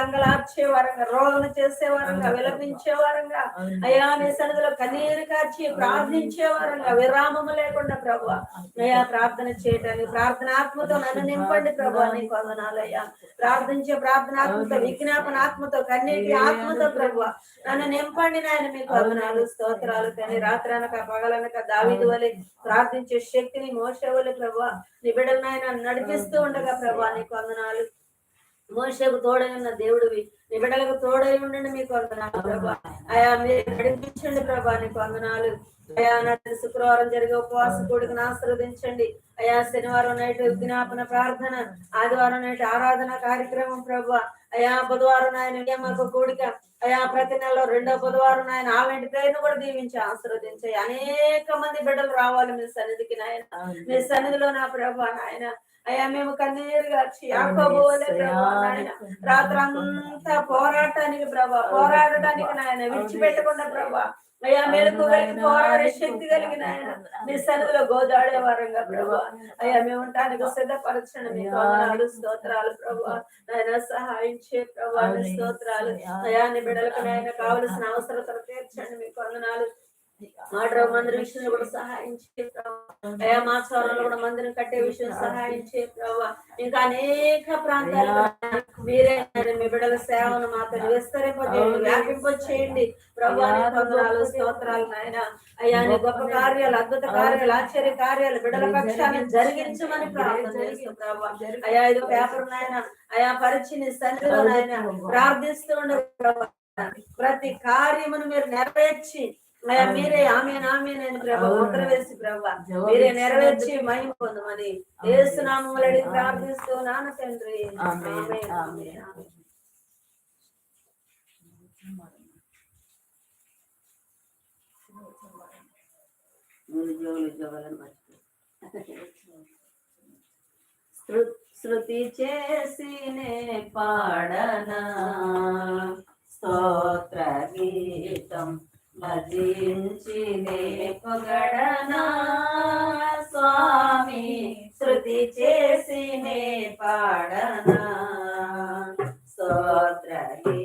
అంగలార్చే వారంగా రోదన చేసే వారంగా విలపించే వారంగా అయ్యా నీ సన్నిధిలో కన్నీరు కార్చి ప్రార్థించే వారంగా విరామము లేకుండా ప్రభు అయ్యా ప్రార్థన చేయటానికి ప్రార్థన ఆత్మతో నన్ను నింపండి ప్రభు నీకు వందనాలయ్యా ప్రార్థించే ప్రార్థన ఆత్మతో విజ్ఞాపన ఆత్మతో కన్నీటి ఆత్మతో ప్రభు నన్ను నింపండి నాయన మీకు వందనాలు స్తోత్రాలు కానీ రాత్రనక పగలనక దావిది వలె ప్రార్థించే శక్తిని మోసే వలె ప్రభు నీ బిడ్డలు నాయన నడిపిస్తూ ఉండగా ప్రభు నీకు వందనాలు మోసకు తోడై ఉన్న దేవుడివి. నీ బిడ్డలకు తోడై ఉండండి మీకు వందనాలు ప్రభా. అయా మీరు నడిపించండి ప్రభా నీకు వందనాలు అయా నాటి శుక్రవారం జరిగే ఉపవాస కూడికను ఆశీర్వదించండి. అయా శనివారం నైట్ విజ్ఞాపన ప్రార్థన ఆదివారం నైట్ ఆరాధన కార్యక్రమం ప్రభా. అయా బుధవారం ఆయన నియమక కూడిక. అయా ప్రతి నెలలో రెండో బుధవారం ఆయన ఆమెంటి పేరును కూడా దీవించి ఆశీర్వదించాయి అనేక మంది బిడ్డలు రావాలి మీ సన్నిధికి నాయన. మీ సన్నిధిలో నా ప్రభా నాయన. అయ్యా మేము కన్నీరుగా యాకోబోలే ప్రభా నాయన రాత్రంతా పోరాటానికి ప్రభా పోరాడటానికి నాయన విడిచిపెట్టకుండా ప్రభా అయ్యా మెలకు కలిగి పోరాడే శక్తి కలిగిన ఆయన మీ సన్నిధిలో గోదాడే వారంగా ప్రభా. అయ్యా మేము ఉండటానికి సిద్ధపరచండి మీకు వందనాలు స్తోత్రాలు ప్రభా. నాయన సహాయం చే ప్రభా నీ స్తోత్రాలు. అయ్యా నీ బిడ్డలకు నాయన కావలసిన అవసరతలు తీర్చండి మీకు వందనాలు. ఆర్డర్ మందిరం విషయంలో కూడా సహాయం చే ప్రభా. మా స్వరంలో కూడా మందిరం కట్టే విషయం సహాయం చే ప్రభావ ఇంకా అనేక ప్రాంతాలు మీరే మీ బిడ్డల సేవను మాత్రం విస్తరింపజేయండి వ్యాపింపచేయండి ప్రభా స్తోత్రాలు నాయన. అయ్యా నీ గొప్ప కార్యాలు అద్భుత కార్యాలు ఆశ్చర్య కార్యాలు బిడ్డల పక్షాన్ని జరిగించమని ప్రార్థన చేస్తాం అయ్యా ఇది పేపర్ నాయన. అయా పరిచిని సన్నిధిలో నాయన ప్రార్థిస్తూ ఉండదు ప్రతి కార్యమును మీరు నెరవేర్చి మీరే ఆమె ఆమె నేను ప్రభా ముద్ర వేసి ప్రభా మీరే నెరవేర్చి మహిమ పొందమని ఏసునామములు అడిగి ప్రార్థిస్తూ నాన్న తండ్రి. శృతి చేసినే పాడనా స్తోత్ర గీతం భజించి పొగడనా? స్వామి శృతి చేసి నే పాడనా? స్తోత్రగీ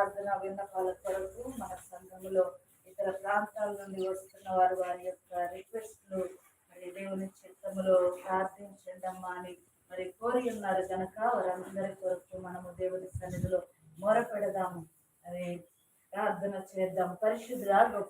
ప్రార్థన విన్నపాల కొరకు మన సంఘములో ఇతర ప్రాంతాల నుండి వస్తున్న వారు వారి యొక్క రిక్వెస్ట్లు మరి దేవుని చిత్తములో ప్రార్థించండమ్మా అని మరి కోరి ఉన్నారు కనుక వారందరి కొరకు మనము దేవుని సన్నిధిలో మొరపెడదాము. మరి ప్రార్థన చేద్దాం. పరిశుద్ధ గొప్ప